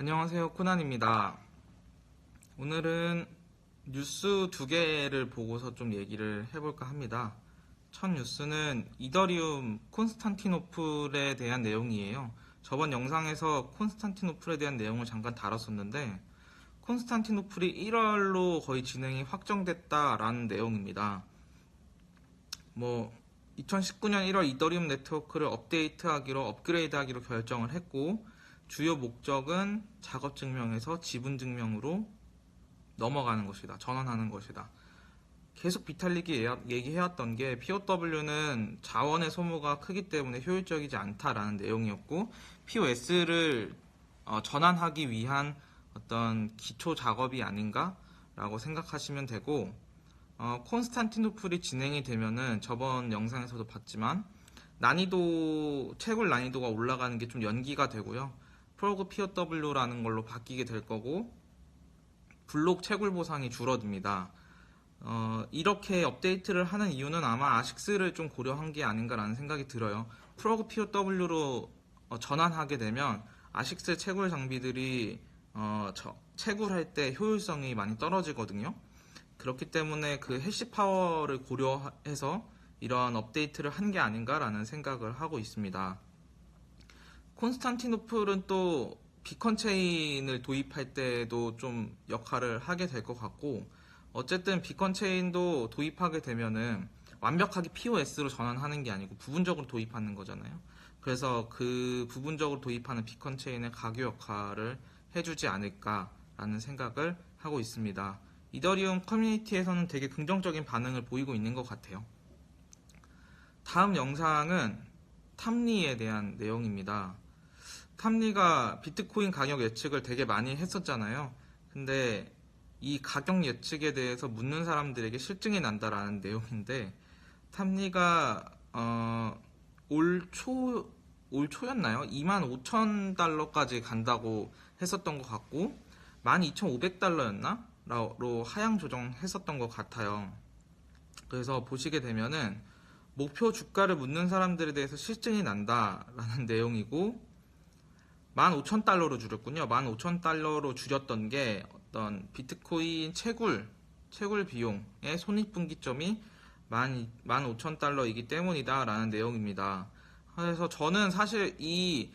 안녕하세요. 코난입니다. 오늘은 뉴스 두 개를 보고서 좀 얘기를 해볼까 합니다. 첫 뉴스는 이더리움 콘스탄티노플에 대한 내용이에요. 저번 영상에서 콘스탄티노플에 대한 내용을 잠깐 다뤘었는데, 콘스탄티노플이 1월로 거의 진행이 확정됐다라는 내용입니다. 뭐, 2019년 1월 이더리움 네트워크를 업데이트하기로 업그레이드하기로 결정을 했고 주요 목적은 작업 증명에서 지분 증명으로 넘어가는 것이다. 전환하는 것이다. 계속 비탈릭이 얘기해왔던 게 POW는 자원의 소모가 크기 때문에 효율적이지 않다라는 내용이었고 POS를 어, 전환하기 위한 어떤 기초 작업이 아닌가라고 생각하시면 되고 어, 콘스탄티노플이 진행이 되면은 저번 영상에서도 봤지만 난이도 채굴 난이도가 올라가는 게 좀 연기가 되고요. 프로그 POW라는 걸로 바뀌게 될 거고 블록 채굴 보상이 줄어듭니다. 어, 이렇게 업데이트를 하는 이유는 아마 아식스를 좀 고려한 게 아닌가라는 생각이 들어요. 프로그 POW로 어, 전환하게 되면 아식스 채굴 장비들이 어, 저, 채굴할 때 효율성이 많이 떨어지거든요. 그렇기 때문에 그 해시 파워를 고려해서 이러한 업데이트를 한 게 아닌가라는 생각을 하고 있습니다. 콘스탄티노플은 또 비컨 체인을 도입할 때도 좀 역할을 하게 될 것 같고 어쨌든 비컨 체인도 도입하게 되면은 완벽하게 POS로 전환하는 게 아니고 부분적으로 도입하는 거잖아요. 그래서 그 부분적으로 도입하는 비컨 체인의 가교 역할을 해주지 않을까라는 생각을 하고 있습니다. 이더리움 커뮤니티에서는 되게 긍정적인 반응을 보이고 있는 것 같아요. 다음 영상은 탐리에 대한 내용입니다. 탐리가 비트코인 가격 예측을 되게 많이 했었잖아요. 근데 이 가격 예측에 대해서 묻는 사람들에게 실증이 난다라는 내용인데 탐리가 어, 올 초, 올 초였나요? 2만 5천 달러까지 간다고 했었던 것 같고 12,500달러였나? 로 하향 조정했었던 것 같아요. 그래서 보시게 되면은 목표 주가를 묻는 사람들에 대해서 실증이 난다라는 내용이고 15,000달러로 줄였군요. 15,000달러로 줄였던 게 어떤 비트코인 채굴 채굴 비용의 손익분기점이 15,000달러이기 때문이다라는 내용입니다. 그래서 저는 사실 이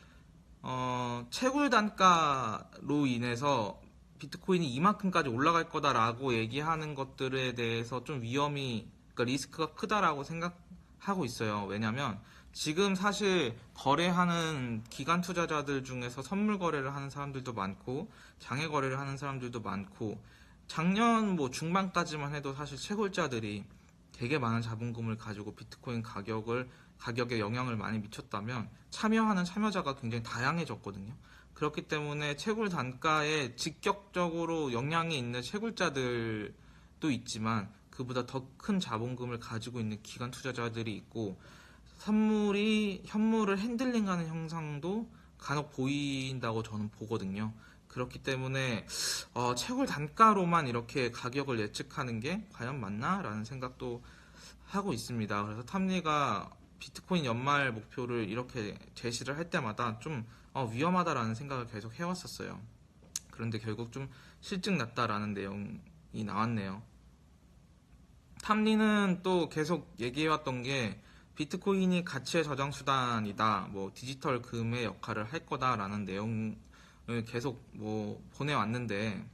어, 채굴 단가로 인해서 비트코인이 이만큼까지 올라갈 거다라고 얘기하는 것들에 대해서 좀 위험이, 그러니까 리스크가 크다라고 생각하고 있어요. 왜냐면 지금 사실 거래하는 기관 투자자들 중에서 선물 거래를 하는 사람들도 많고 장외 거래를 하는 사람들도 많고 작년 뭐 중반까지만 해도 사실 채굴자들이 되게 많은 자본금을 가지고 비트코인 가격을 가격에 영향을 많이 미쳤다면 참여하는 참여자가 굉장히 다양해졌거든요. 그렇기 때문에 채굴 단가에 직격적으로 영향이 있는 채굴자들도 있지만 그보다 더 큰 자본금을 가지고 있는 기관 투자자들이 있고 선물이 현물을 핸들링하는 형상도 간혹 보인다고 저는 보거든요. 그렇기 때문에 어, 채굴 단가로만 이렇게 가격을 예측하는 게 과연 맞나 라는 생각도 하고 있습니다. 그래서 탐리가 비트코인 연말 목표를 이렇게 제시를 할 때마다 좀 어, 위험하다라는 생각을 계속 해왔었어요. 그런데 결국 좀 실증 났다라는 내용이 나왔네요. 탐리는 또 계속 얘기해왔던 게 비트코인이 가치의 저장 수단이다, 뭐 디지털 금의 역할을 할 거다라는 내용을 계속 뭐 보내왔는데,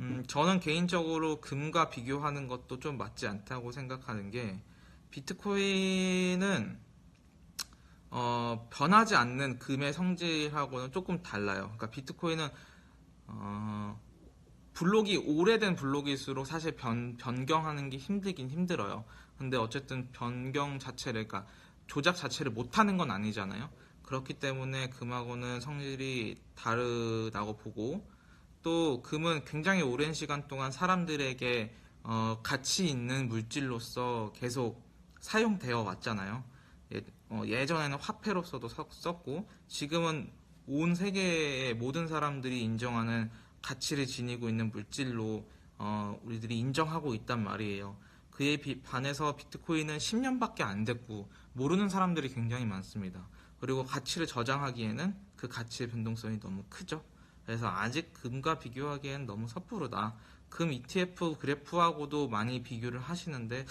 음, 저는 개인적으로 금과 비교하는 것도 좀 맞지 않다고 생각하는 게 비트코인은 어, 변하지 않는 금의 성질하고는 조금 달라요. 그러니까 비트코인은 어, 블록이 오래된 블록일수록 사실 변, 변경하는 게 힘들긴 힘들어요. 근데 어쨌든 변경 자체를, 그러니까 조작 자체를 못하는 건 아니잖아요. 그렇기 때문에 금하고는 성질이 다르다고 보고 또 금은 굉장히 오랜 시간 동안 사람들에게 어, 가치 있는 물질로서 계속 사용되어 왔잖아요. 예, 전에는 화폐로서도 썼고 지금은 온 세계의 모든 사람들이 인정하는 가치를 지니고 있는 물질로 어, 우리들이 인정하고 있단 말이에요. 그에 반해서 비트코인은 10년밖에 안 됐고 모르는 사람들이 굉장히 많습니다. 그리고 가치를 저장하기에는 그 가치의 변동성이 너무 크죠. 그래서 아직 금과 비교하기엔 너무 섣부르다. 금 ETF 그래프하고도 많이 비교를 하시는데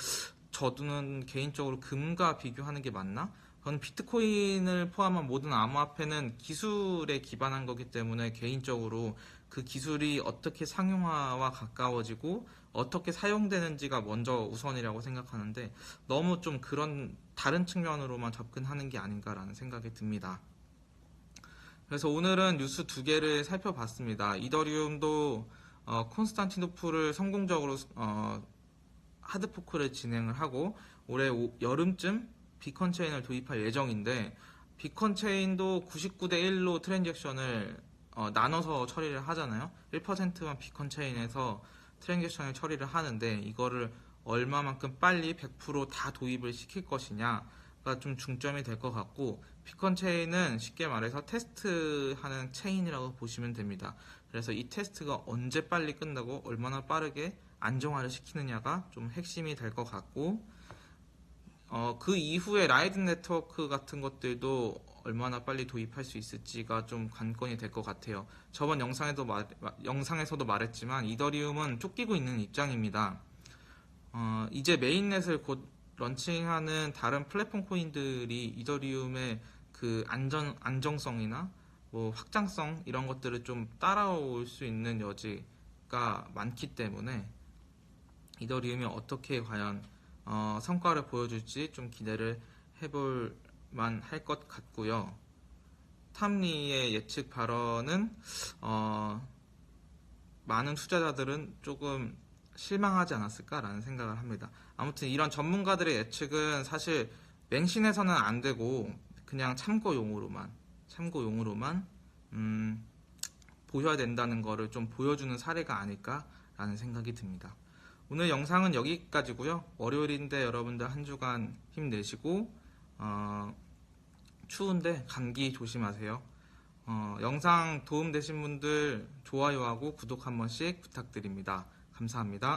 저는 개인적으로 금과 비교하는 게 맞나? 그건 비트코인을 포함한 모든 암호화폐는 기술에 기반한 거기 때문에 개인적으로 그 기술이 어떻게 상용화와 가까워지고 어떻게 사용되는지가 먼저 우선이라고 생각하는데 너무 좀 그런 다른 측면으로만 접근하는 게 아닌가라는 생각이 듭니다. 그래서 오늘은 뉴스 두 개를 살펴봤습니다. 이더리움도 어, 콘스탄티노플을 성공적으로 어, 하드포크를 진행을 하고 올해 오- 여름쯤 비컨 체인을 도입할 예정인데 비컨 체인도 99대 1로 트랜잭션을 어, 나눠서 처리를 하잖아요. 1%만 비컨 체인에서 트랜잭션을 처리를 하는데 이거를 얼마만큼 빨리 100%다 도입을 시킬 것이냐가 좀 중점이 될 것 같고 비컨 체인은 쉽게 말해서 테스트하는 체인이라고 보시면 됩니다. 그래서 이 테스트가 언제 빨리 끝나고 얼마나 빠르게 안정화를 시키느냐가 좀 핵심이 될 것 같고 어, 그 이후에 라이드 네트워크 같은 것들도 얼마나 빨리 도입할 수 있을지가 좀 관건이 될 것 같아요. 저번 영상에도 말- 마- 영상에서도 말했지만 이더리움은 쫓기고 있는 입장입니다. 어, 이제 메인넷을 곧 런칭하는 다른 플랫폼 코인들이 이더리움의 그 안전 안정성이나 뭐 확장성 이런 것들을 좀 따라올 수 있는 여지가 많기 때문에 이더리움이 어떻게 과연 어, 성과를 보여줄지 좀 기대를 해볼 만 할 것 같고요. 탐리의 예측 발언은 어, 많은 투자자들은 조금 실망하지 않았을까라는 생각을 합니다. 아무튼 이런 전문가들의 예측은 사실 맹신해서는 안 되고 그냥 참고용으로만 참고용으로만 음, 보셔야 된다는 거를 좀 보여주는 사례가 아닐까라는 생각이 듭니다. 오늘 영상은 여기까지고요. 월요일인데 여러분들 한 주간 힘내시고 어, 추운데 감기 조심하세요. 어, 영상 도움되신 분들 좋아요하고 구독 한 번씩 부탁드립니다. 감사합니다.